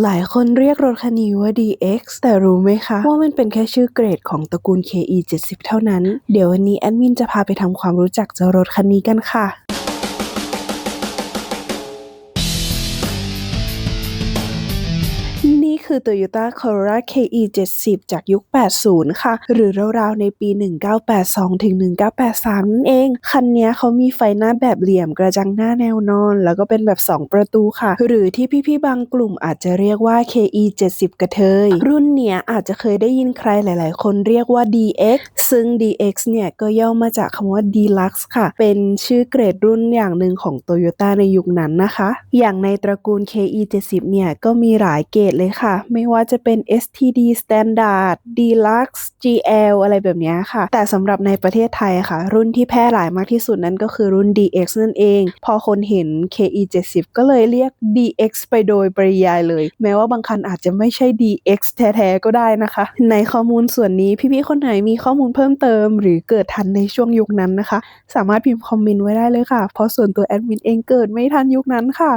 หลายคนเรียกรถคันนี้ว่า DX แต่รู้ไหมคะ ว่ามันเป็นแค่ชื่อเกรดของตระกูล KE 70 เท่านั้น เดี๋ยววันนี้แอดมินจะพาไปทำความรู้จักเจ้ารถคันนี้กันค่ะ คือ Toyota Corolla KE 70 จากยุค 80 ค่ะ หรือราวๆในปี 1982 ถึง 1983 นั่นเอง คันนี้เขามีไฟหน้าแบบเหลี่ยมกระจังหน้าแนวนอน แล้วก็เป็นแบบ 2 ประตูค่ะ หรือที่พี่ๆ บางกลุ่มอาจจะเรียกว่า KE 70 กระเทย รุ่นเนี้ยอาจจะเคยได้ยินใครหลายๆ คนเรียกว่า DX ซึ่ง DX เนี่ยก็ย่อมาจากคำว่า Deluxe ค่ะ เป็นชื่อเกรดรุ่นอย่างหนึ่งของ Toyota ในยุคนั้นนะคะ อย่างในตระกูล KE 70 เนี่ยก็มีหลายเกรดเลยค่ะไม่ว่าจะเป็น STD Standard Deluxe GL อะไรแบบนี้ค่ะ แต่สำหรับในประเทศไทยค่ะ รุ่นที่แพร่หลายมากที่สุดนั่นก็คือรุ่น DX นั่นเอง พอคนเห็น KE 70ก็เลยเรียก DX ไปโดยปริยายเลย แม้ว่าบางคันอาจจะไม่ใช่ DX แท้ๆก็ได้นะคะ ในข้อมูลส่วนนี้พี่ๆคนไหนมีข้อมูลเพิ่มเติม หรือเกิดทันในช่วงยุคนั้นนะคะ สามารถพิมพ์คอมเมนต์ไว้ได้เลยค่ะ เพราะส่วนตัวแอดมินเองเกิดไม่ทันยุคนั้นค่ะ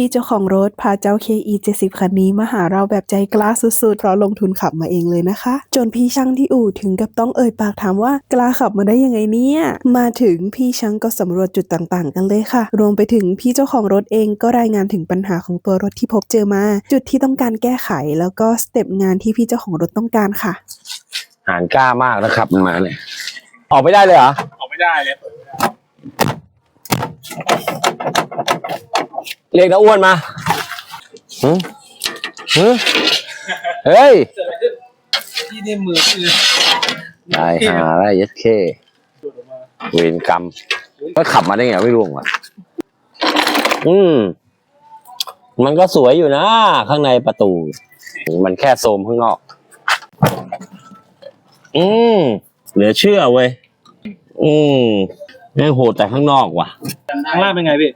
พี่เจ้าของรถพาเจ้า KE 70คันนี้มาหาเราแบบใจกล้าสุดๆ เพราะลงทุนขับมาเองเลยนะคะ จนพี่ช่างที่อู่ถึงกับต้องเอ่ยปากถามว่ากล้าขับมาได้ยังไงเนี่ย มาถึงพี่ช่างก็สำรวจจุดต่างๆ กันเลยค่ะ รวมไปถึงพี่เจ้าของรถเองก็รายงานถึงปัญหาของตัวรถที่พบเจอมา จุดที่ต้องการแก้ไขแล้วก็สเต็ปงานที่พี่เจ้าของรถต้องการค่ะ หานกล้ามากนะครับมันมาเนี่ยออกไม่ได้เลยเหรอออกไม่ได้เลย เรียกน้าอ้วนมาหืมหืมเฮ้ยเกิดอะไรขึ้นที่ในมือคือได้หาได้ยัดเคดูดออกมาเวรกรรมก็ขับมาได้ไงไม่รู้ว่ะอืม มันก็สวยอยู่นะ ข้างในประตู มันแค่โซมข้างนอก อืม เหลือเชื่อเว้ย อืมแม่งโหดแต่ข้างนอกว่ะ ข้างล่างเป็นไงพี่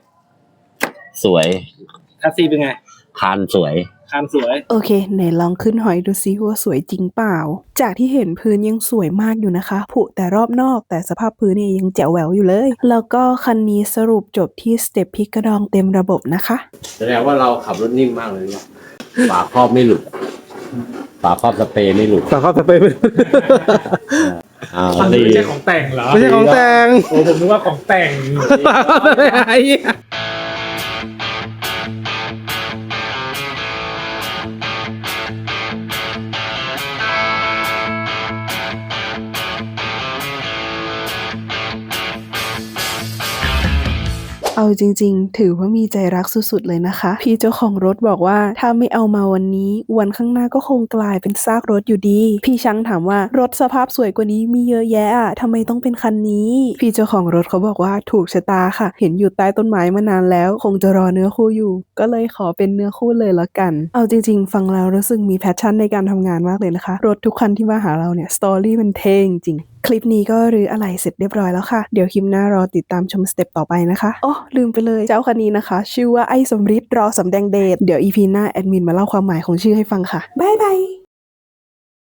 สวยคัสซีเป็นไง คานสวย คานสวย โอเคไหนลองขึ้นหอยดูซิว่าสวยจริงเปล่า จากที่เห็นพื้นยังสวยมากอยู่นะคะ ผุแต่รอบนอกแต่สภาพพื้นเนี่ยยังแจ๋วแหววอยู่เลย แล้วก็คันนี้สรุปจบที่สเต็ปพลิกกระดองเต็มระบบนะคะ แสดงว่าเราขับรถนิ่มมากเลยว่ะฝาครอบไม่หลุด ฝาครอบสเปรย์ไม่หลุดแต่เขาจะไปเป็นอ่ามันดีไม่ใช่ของแต่งเหรอไม่ใช่ของแต่งโอ้ผมนึกว่าของแต่ง ไอ้เหี้ย เอาจริง ๆ ถือว่ามีใจรักสุดๆ เลยนะคะ พี่เจ้าของรถบอกว่า ถ้าไม่เอามาวันนี้วันข้างหน้าก็คงกลายเป็นซากรถอยู่ดี พี่ช้างถามว่ารถสภาพสวยกว่านี้มีเยอะแยะอะทำไมต้องเป็นคันนี้ พี่เจ้าของรถเขาบอกว่าถูกชะตาค่ะ เห็นอยู่ใต้ต้นไม้มานานแล้ว คงจะรอเนื้อคู่อยู่ ก็เลยขอเป็นเนื้อคู่เลยละกัน เอาจริง ๆ ฟังแล้วรู้สึกมีแพชชั่นในการทำงานมากเลยนะคะ รถทุกคันที่มาหาเราเนี่ยสตอรี่มันเท่จริง ลิปนี้ก็รื้ออะไรเสร็จเรียบร้อยแล้วค่ะ เดี๋ยวคลิปหน้ารอติดตามชมสเต็ปต่อไปนะคะอ๋อลืมไปเลยเจ้าคันนี้นะคะ ชื่อว่าไอ้สมฤทธิ์รอสำแดงเดทเดี๋ยวอีพีหน้าแอดมินมาเล่าความหมายของชื่อให้ฟังค่ะบ๊ายบาย